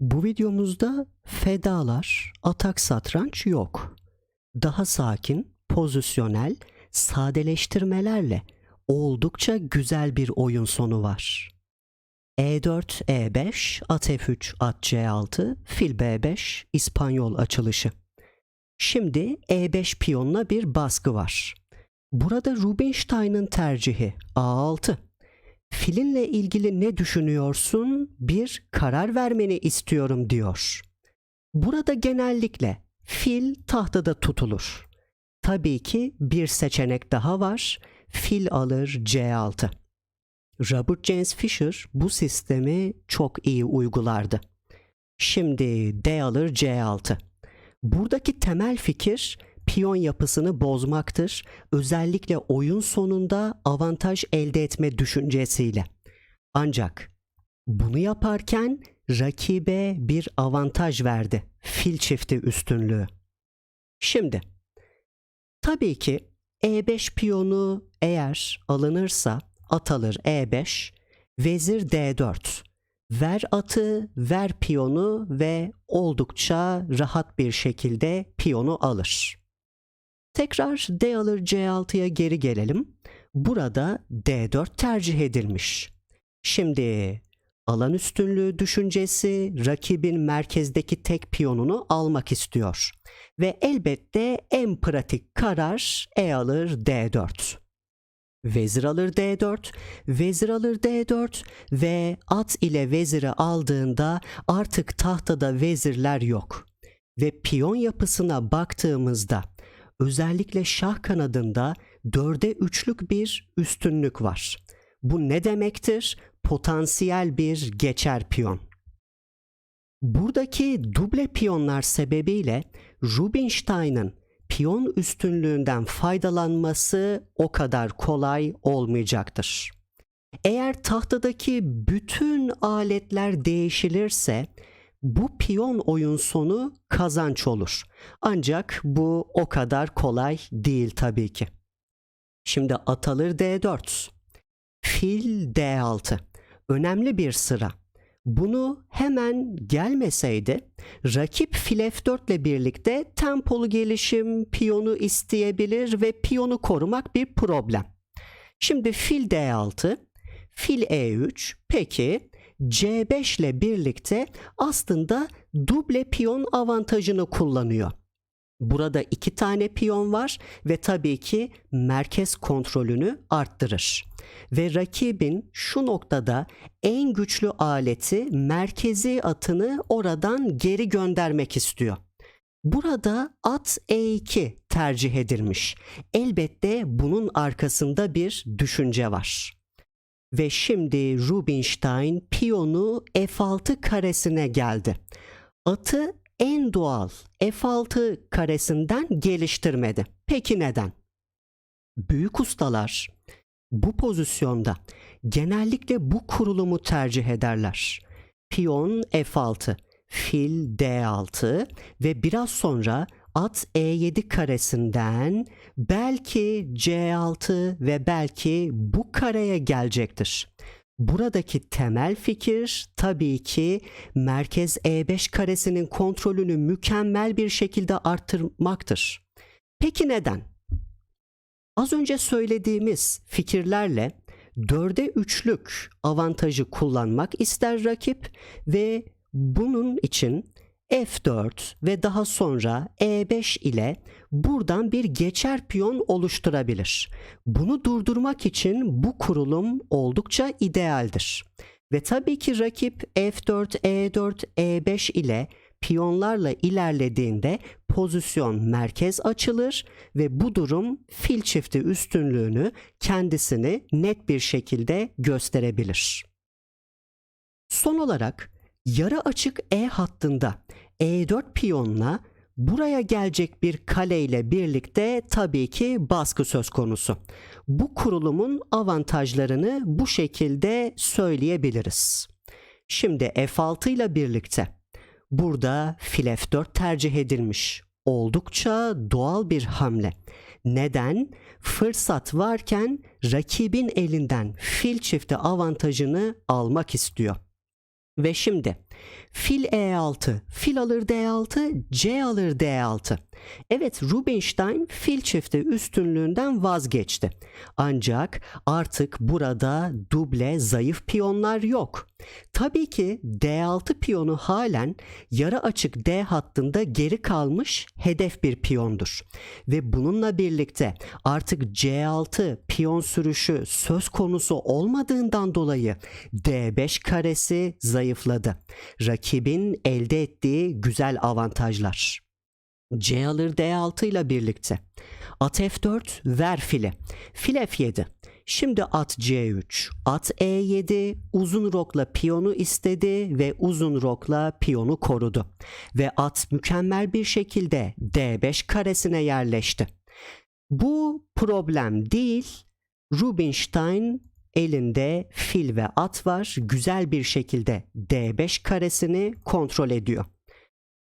Bu videomuzda fedalar, atak satranç yok. Daha sakin, pozisyonel, sadeleştirmelerle oldukça güzel bir oyun sonu var. E E4, E5, at F3, at C6, fil B5, İspanyol açılışı. Şimdi E5 piyonuna bir baskı var. Burada Rubinstein'ın tercihi A6. Filinle ilgili ne düşünüyorsun? Bir karar vermeni istiyorum diyor. Burada genellikle fil tahtada tutulur. Tabii ki bir seçenek daha var. Fil alır C6. Robert James Fisher bu sistemi çok iyi uygulardı. Şimdi D alır C6. Buradaki temel fikir piyon yapısını bozmaktır. Özellikle oyun sonunda avantaj elde etme düşüncesiyle. Ancak bunu yaparken rakibe bir avantaj verdi. Fil çifti üstünlüğü. Şimdi tabii ki E5 piyonu eğer alınırsa at alır E5, vezir D4. Ver atı, ver piyonu ve oldukça rahat bir şekilde piyonu alır. Tekrar D alır C6'ya geri gelelim. Burada D4 tercih edilmiş. Şimdi alan üstünlüğü düşüncesi rakibin merkezdeki tek piyonunu almak istiyor. Ve elbette en pratik karar E alır D4. Vezir alır D4, vezir alır D4 ve at ile veziri aldığında artık tahtada vezirler yok. Ve piyon yapısına baktığımızda özellikle şah kanadında dörde üçlük bir üstünlük var. Bu ne demektir? Potansiyel bir geçer piyon. Buradaki duble piyonlar sebebiyle Rubinstein'ın piyon üstünlüğünden faydalanması o kadar kolay olmayacaktır. Eğer tahtadaki bütün aletler değişilirse bu piyon oyun sonu kazanç olur. Ancak bu o kadar kolay değil tabii ki. Şimdi at alır D4. Fil D6. Önemli bir sıra. Bunu hemen gelmeseydi rakip fil F4 ile birlikte tempolu gelişim piyonu isteyebilir ve piyonu korumak bir problem. Şimdi fil D6, fil E3, peki C5 ile birlikte aslında duble piyon avantajını kullanıyor. Burada iki tane piyon var ve tabii ki merkez kontrolünü arttırır. Ve rakibin şu noktada en güçlü aleti merkezi atını oradan geri göndermek istiyor. Burada at E2 tercih edilmiş. Elbette bunun arkasında bir düşünce var. Ve şimdi Rubinstein piyonu F6 karesine geldi. Atı en doğal F6 karesinden geliştirmedi. Peki neden? Büyük ustalar bu pozisyonda genellikle bu kurulumu tercih ederler. Piyon F6, fil D6 ve biraz sonra at E7 karesinden belki C6 ve belki bu kareye gelecektir. Buradaki temel fikir tabii ki merkez E5 karesinin kontrolünü mükemmel bir şekilde arttırmaktır. Peki neden? Az önce söylediğimiz fikirlerle dörde üçlük avantajı kullanmak ister rakip ve bunun için F4 ve daha sonra E5 ile buradan bir geçer piyon oluşturabilir. Bunu durdurmak için bu kurulum oldukça idealdir. Ve tabii ki rakip F4, E4, E5 ile piyonlarla ilerlediğinde pozisyon merkez açılır ve bu durum fil çifti üstünlüğünü kendisini net bir şekilde gösterebilir. Son olarak yarı açık E hattında E4 piyonla buraya gelecek bir kale ile birlikte tabii ki baskı söz konusu. Bu kurulumun avantajlarını bu şekilde söyleyebiliriz. Şimdi F6 ile birlikte burada fil F4 tercih edilmiş. Oldukça doğal bir hamle. Neden? Fırsat varken rakibin elinden fil çifti avantajını almak istiyor. Ve şimdi Fil E6, fil alır D6, C alır D6. Evet Rubinstein fil çifti üstünlüğünden vazgeçti. Ancak artık burada duble zayıf piyonlar yok. Tabii ki D6 piyonu halen yarı açık D hattında geri kalmış hedef bir piyondur. Ve bununla birlikte artık C6 piyon sürüşü söz konusu olmadığından dolayı D5 karesi zayıfladı. Rakibin elde ettiği güzel avantajlar. C alır D6 ile birlikte. At F4 ver file. Fil F7. Şimdi at C3, at E7 uzun rokla piyonu istedi ve uzun rokla piyonu korudu. Ve at mükemmel bir şekilde D5 karesine yerleşti. Bu problem değil. Rubinstein elinde fil ve at var. Güzel bir şekilde D5 karesini kontrol ediyor.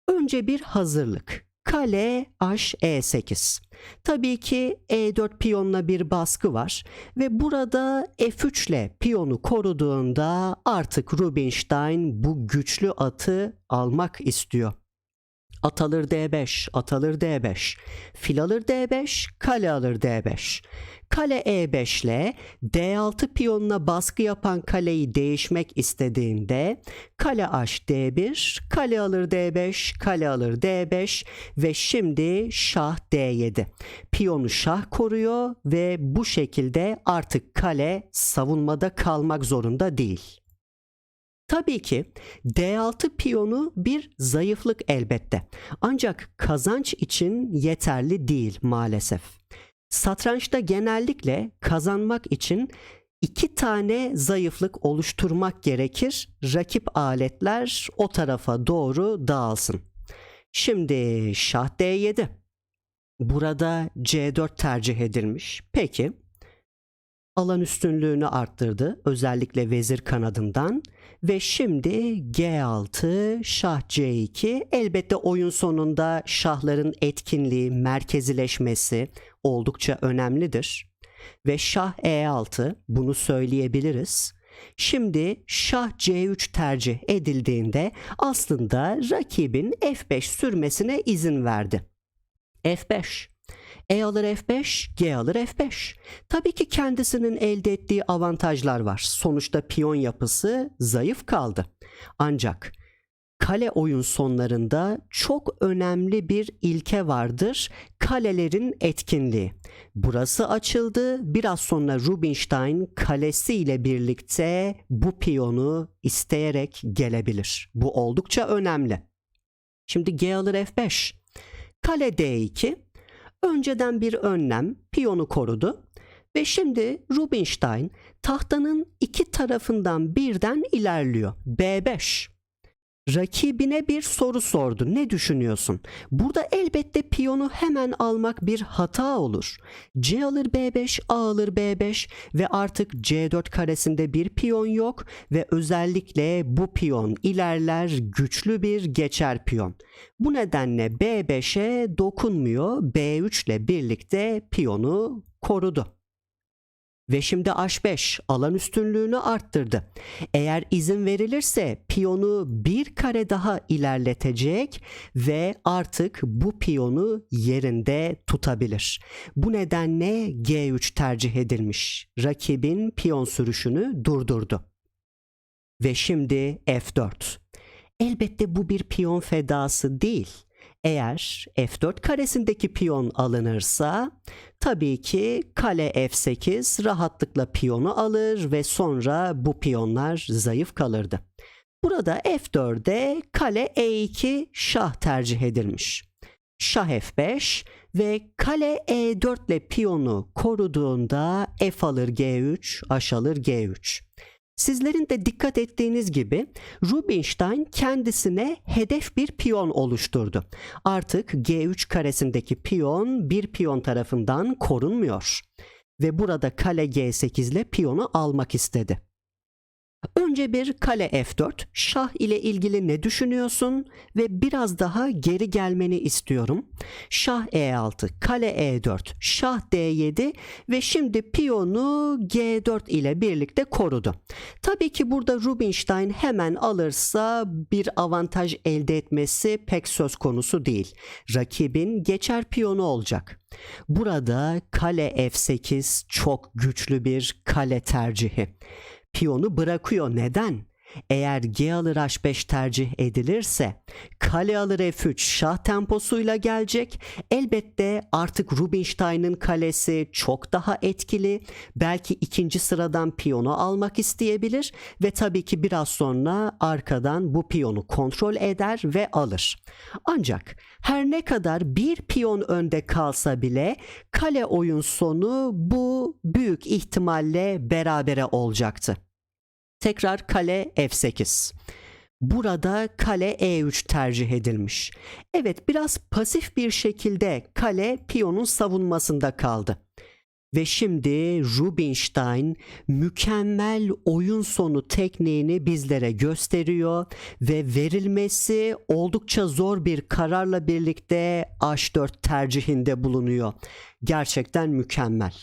Önce bir hazırlık. Kale H E8. Tabii ki E4 piyonla bir baskı var ve burada F3 ile piyonu koruduğunda artık Rubinstein bu güçlü atı almak istiyor. At alır D5, at alır D5, fil alır D5, kale alır D5. Kale E5 ile D6 piyonuna baskı yapan kaleyi değişmek istediğinde kale H D1, kale alır D5, kale alır D5 ve şimdi şah D7. Piyonu şah koruyor ve bu şekilde artık kale savunmada kalmak zorunda değil. Tabii ki D6 piyonu bir zayıflık elbette. Ancak kazanç için yeterli değil maalesef. Satrançta genellikle kazanmak için iki tane zayıflık oluşturmak gerekir. Rakip aletler o tarafa doğru dağılsın. Şimdi şah D7. Burada C4 tercih edilmiş. Peki alan üstünlüğünü arttırdı özellikle vezir kanadından ve şimdi G6 şah C2 elbette oyun sonunda şahların etkinliği merkezileşmesi oldukça önemlidir ve şah E6 bunu söyleyebiliriz. Şimdi şah C3 tercih edildiğinde aslında rakibin F5 sürmesine izin verdi. F5 e alır F5, G alır F5. Tabii ki kendisinin elde ettiği avantajlar var. Sonuçta piyon yapısı zayıf kaldı. Ancak kale oyun sonlarında çok önemli bir ilke vardır. Kalelerin etkinliği. Burası açıldı. Biraz sonra Rubinstein kalesiyle birlikte bu piyonu isteyerek gelebilir. Bu oldukça önemli. Şimdi G alır F5. Kale D2 önceden bir önlem piyonu korudu ve şimdi Rubinstein tahtanın iki tarafından birden ilerliyor. B5. Rakibine bir soru sordu. Ne düşünüyorsun? Burada elbette piyonu hemen almak bir hata olur. C alır B5, A alır B5 ve artık C4 karesinde bir piyon yok ve özellikle bu piyon ilerler güçlü bir geçer piyon. Bu nedenle B5'e dokunmuyor. B3 ile birlikte piyonu korudu. Ve şimdi H5 alan üstünlüğünü arttırdı. Eğer izin verilirse piyonu bir kare daha ilerletecek ve artık bu piyonu yerinde tutabilir. Bu nedenle G3 tercih edilmiş. Rakibin piyon sürüşünü durdurdu. Ve şimdi F4. Elbette bu bir piyon fedası değil. Eğer F4 karesindeki piyon alınırsa tabii ki kale F8 rahatlıkla piyonu alır ve sonra bu piyonlar zayıf kalırdı. Burada F4'de kale E2 şah tercih edilmiş. Şah F5 ve kale E4 ile piyonu koruduğunda F alır G3, H alır G3. Sizlerin de dikkat ettiğiniz gibi Rubinstein kendisine hedef bir piyon oluşturdu. Artık G3 karesindeki piyon bir piyon tarafından korunmuyor ve burada kale G8 ile piyonu almak istedi. Önce bir kale F4, şah ile ilgili ne düşünüyorsun ve biraz daha geri gelmeni istiyorum. Şah E6, kale E4, şah D7 ve şimdi piyonu G4 ile birlikte korudu. Tabii ki burada Rubinstein hemen alırsa bir avantaj elde etmesi pek söz konusu değil. Rakibin geçer piyonu olacak. Burada kale F8 çok güçlü bir kale tercihi. Piyonu bırakıyor. Neden? Eğer G alır H5 tercih edilirse kale alır F3 şah temposuyla gelecek. Elbette artık Rubinstein'ın kalesi çok daha etkili. Belki ikinci sıradan piyonu almak isteyebilir ve tabii ki biraz sonra arkadan bu piyonu kontrol eder ve alır. Ancak her ne kadar bir piyon önde kalsa bile kale oyun sonu bu büyük ihtimalle berabere olacaktı. Tekrar kale F8. Burada kale E3 tercih edilmiş. Evet biraz pasif bir şekilde kale piyonun savunmasında kaldı. Ve şimdi Rubinstein mükemmel oyun sonu tekniğini bizlere gösteriyor ve verilmesi oldukça zor bir kararla birlikte H4 tercihinde bulunuyor. Gerçekten mükemmel.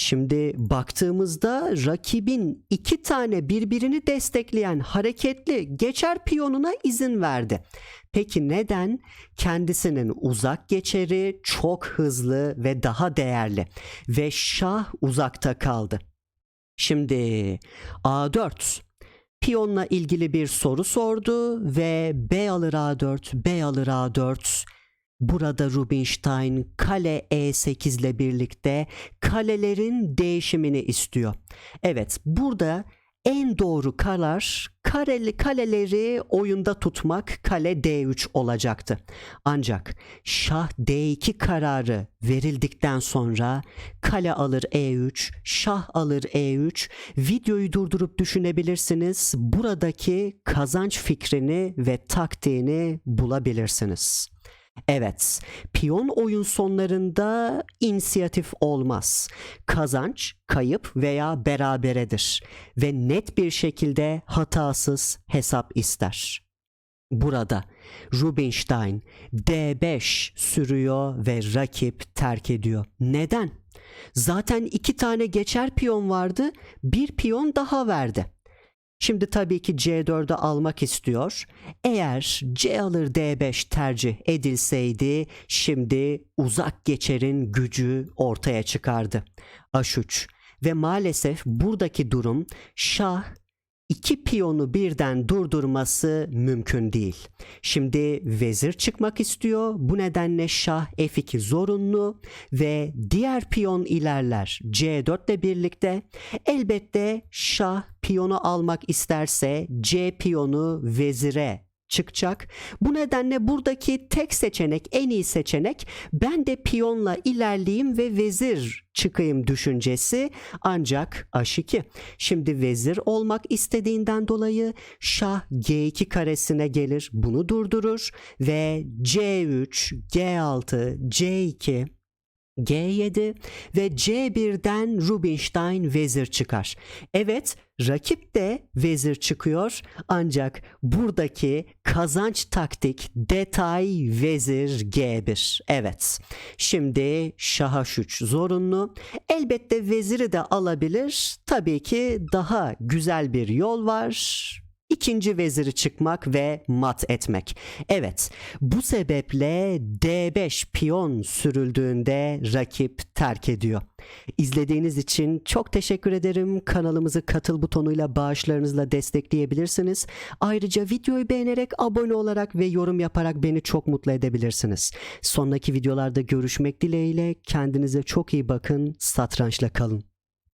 Şimdi baktığımızda rakibin iki tane birbirini destekleyen hareketli geçer piyonuna izin verdi. Peki neden? Kendisinin uzak geçeri çok hızlı ve daha değerli ve şah uzakta kaldı. Şimdi A4 piyonla ilgili bir soru sordu ve B alır A4, B alır A4 Burada Rubinstein kale E8 ile birlikte kalelerin değişimini istiyor. Evet burada en doğru karar kareli kaleleri oyunda tutmak kale D3 olacaktı. Ancak şah D2 kararı verildikten sonra kale alır E3, şah alır E3 videoyu durdurup düşünebilirsiniz. Buradaki kazanç fikrini ve taktiğini bulabilirsiniz. Evet, piyon oyun sonlarında inisiyatif olmaz. Kazanç, kayıp veya beraberedir ve net bir şekilde hatasız hesap ister. Burada Rubinstein D5 sürüyor ve rakip terk ediyor. Neden? Zaten iki tane geçer piyon vardı, bir piyon daha verdi. Şimdi tabii ki C4'ü almak istiyor. Eğer C alır D5 tercih edilseydi şimdi uzak geçerin gücü ortaya çıkardı. H3 ve maalesef buradaki durum şah iki piyonu birden durdurması mümkün değil. Şimdi vezir çıkmak istiyor. Bu nedenle şah F2 zorunlu ve diğer piyon ilerler C4 ile birlikte. Elbette şah piyonu almak isterse C piyonu vezire çıkacak. Bu nedenle buradaki tek seçenek, en iyi seçenek ben de piyonla ilerleyeyim ve vezir çıkayım düşüncesi ancak H2. Şimdi vezir olmak istediğinden dolayı şah G2 karesine gelir bunu durdurur ve C3, G6, C2 G7 ve C1'den Rubinstein vezir çıkar. Evet, rakip de vezir çıkıyor ancak buradaki kazanç taktik detay vezir G1. Evet. Şimdi şah H3 zorunlu. Elbette veziri de alabilir. Tabii ki daha güzel bir yol var ikinci veziri çıkmak ve mat etmek. Evet bu sebeple D5 piyon sürüldüğünde rakip terk ediyor. İzlediğiniz için çok teşekkür ederim. Kanalımızı katıl butonuyla bağışlarınızla destekleyebilirsiniz. Ayrıca videoyu beğenerek, abone olarak ve yorum yaparak beni çok mutlu edebilirsiniz. Sonraki videolarda görüşmek dileğiyle kendinize çok iyi bakın. Satrançla kalın.